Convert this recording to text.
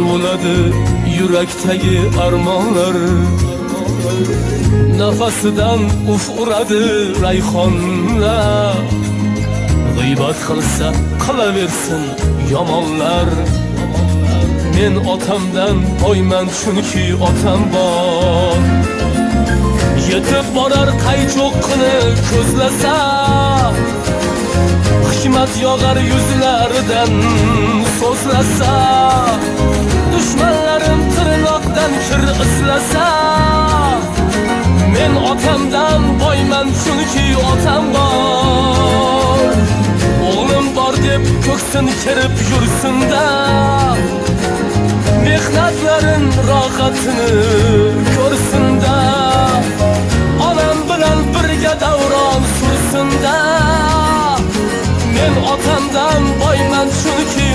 Yuvuladı yürekteki armanlar Nafasıdan uf uradı rayxonlar G'iybat qilsa qilaversin yomonlar Men otamdan boyman chunki otam bor Yetib borar qaychoqni ko'zlasa Hikmat yog'ar yuzlaridan so'zlasa tirnoqdan kir islasa Men otamdan boyman chunki otam bor O'g'lim bor deb ko'ksin kirib yursinda Mehnatlarin rohatini ko'rsinda Onam bilan birga davron sursinda Men otamdan boyman chunki